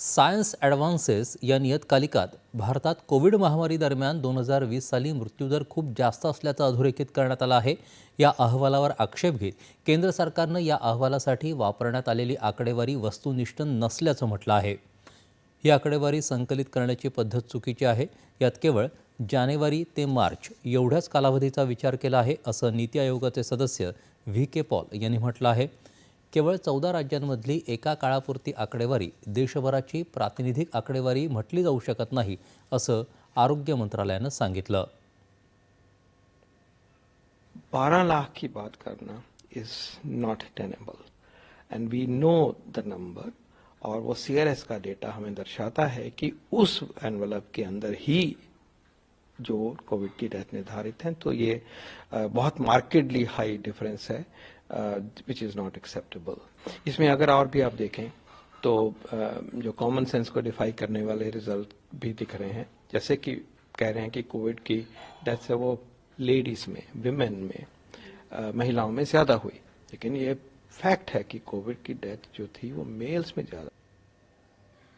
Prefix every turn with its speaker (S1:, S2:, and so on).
S1: Science advances या नियतकालिकात भारतात Covid महामारी दरम्यान दोन हजार वीस साली मृत्यूदर खूप जास्त असल्याचं अधोरेखित करण्यात आलं आहे. या अहवालावर आक्षेप घेत केंद्र सरकारनं या अहवालासाठी वापरण्यात आलेली आकडेवारी वस्तुनिष्ठ नसल्याचं म्हटलं आहे. ही आकडेवारी संकलित करण्याची पद्धत चुकीची आहे. यात केवळ जानेवारी ते मार्च एवढ्याच कालावधीचा विचार केला आहे असं नीती आयोगाचे सदस्य व्ही के पॉल यांनी म्हटलं आहे. केवळ चौदा राज्यांमधली एका काळापुरती आकडेवारी देशभराची प्रातिनिधिक आकडेवारी म्हटली जाऊ शकत नाही असं आरोग्य मंत्रालयानं सांगितलं.
S2: बारा लाख की बात करना is not tenable and we know the number और वो सीआरएस का डेटा हमें दर्शाता है कि उस एनवलप के अंदर ही जो कोविड की डेथ निर्धारित है तो ये बहुत मार्केडली हाई डिफरेंस है विच इज़ नॉट एक्सेप्टेबल इसमें अगर और भी आप देखें तो जो कॉमन सेंस को डिफाई करने वाले रिज़ल्ट भी दिख रहे हैं। जैसे कि कह रहे हैं कि कोविड की डेथ है वो लेडीज़ में विमेन में महिलाओं में ज़्यादा हुई। लेकिन ये फैक्ट है कि कोविड की डेथ जो थी वो मेल्स में ज़्यादा